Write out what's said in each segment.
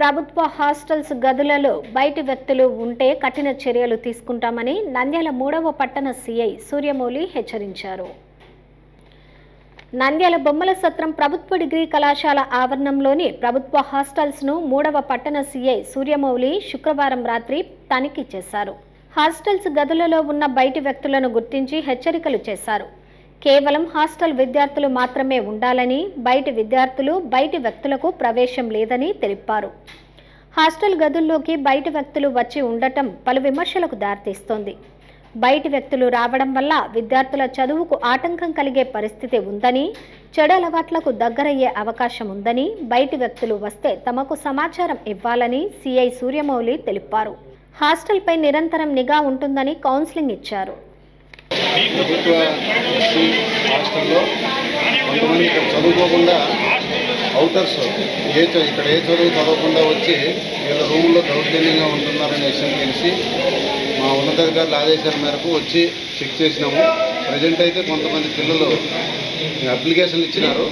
ప్రభుత్వ హాస్టల్స్ గదులలో బయటి వ్యక్తులు ఉంటే కఠిన చర్యలు తీసుకుంటామని నంద్యాల మూడవ పట్టణ సీఐ సూర్యమౌళి హెచ్చరించారు. నంద్యాల బొమ్మల సత్రం ప్రభుత్వ డిగ్రీ కళాశాల ఆవరణంలోని ప్రభుత్వ హాస్టల్స్ను మూడవ పట్టణ సీఐ సూర్యమౌళి శుక్రవారం రాత్రి తనిఖీ చేశారు. హాస్టల్స్ గదులలో ఉన్న బయటి వ్యక్తులను గుర్తించి హెచ్చరికలు చేశారు. కేవలం హాస్టల్ విద్యార్థులు మాత్రమే ఉండాలని బయటి విద్యార్థులు బయటి వ్యక్తులకు ప్రవేశం లేదని తెలిపారు. హాస్టల్ గదుల్లోకి బయటి వ్యక్తులు వచ్చి ఉండటం పలు విమర్శలకు దారితీస్తోంది. బయటి వ్యక్తులు రావడం వల్ల విద్యార్థుల చదువుకు ఆటంకం కలిగే పరిస్థితి ఉందని చెడు అలవాట్లకు దగ్గరయ్యే అవకాశం ఉందని బయటి వ్యక్తులు వస్తే తమకు సమాచారం ఇవ్వాలని సిఐ సూర్యమౌళి తెలిపారు. హాస్టల్పై నిరంతరం నిఘా ఉంటుందని కౌన్సిలింగ్ ఇచ్చారు. ప్రభుత్వ హాస్టల్లో కొంతమంది ఇక్కడ చదువుకోకుండా అవుటర్స్ ఏ ఇక్కడ ఏ చదువు చదవకుండా వచ్చి వీళ్ళ రూమ్లో దౌర్జన్యంగా ఉంటున్నారనే విషయం తెలిసి మా ఉన్నతాధికారుల ఆదేశాల మేరకు వచ్చి చెక్ చేసినాము. ప్రజెంట్ అయితే కొంతమంది పిల్లలు అప్లికేషన్లు ఇచ్చినారు.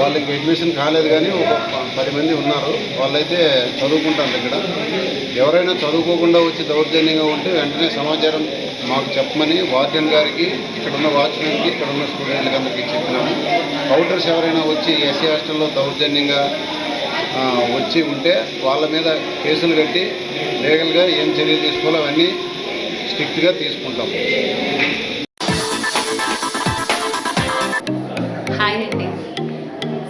వాళ్ళకి అడ్మిషన్ కాలేదు కానీ ఒక పది మంది ఉన్నారు. వాళ్ళైతే చదువుకుంటారు ఇక్కడ. ఎవరైనా చదువుకోకుండా వచ్చి దౌర్జన్యంగా ఉంటే వెంటనే సమాచారం మాకు చెప్పమని వార్డెన్ గారికి ఇక్కడ ఉన్న వాచ్మెన్కి ఇక్కడ ఉన్న స్టూడెంట్లకి అందరికీ చెప్పినాము. అవుటర్స్ ఎవరైనా వచ్చి ఎస్సీ హాస్టల్లో దౌర్జన్యంగా వచ్చి ఉంటే వాళ్ళ మీద కేసులు కట్టి లీగల్గా ఏం చర్యలు తీసుకోవాలో అవన్నీ స్ట్రిక్ట్గా తీసుకుంటాం. హాయ్ అండి.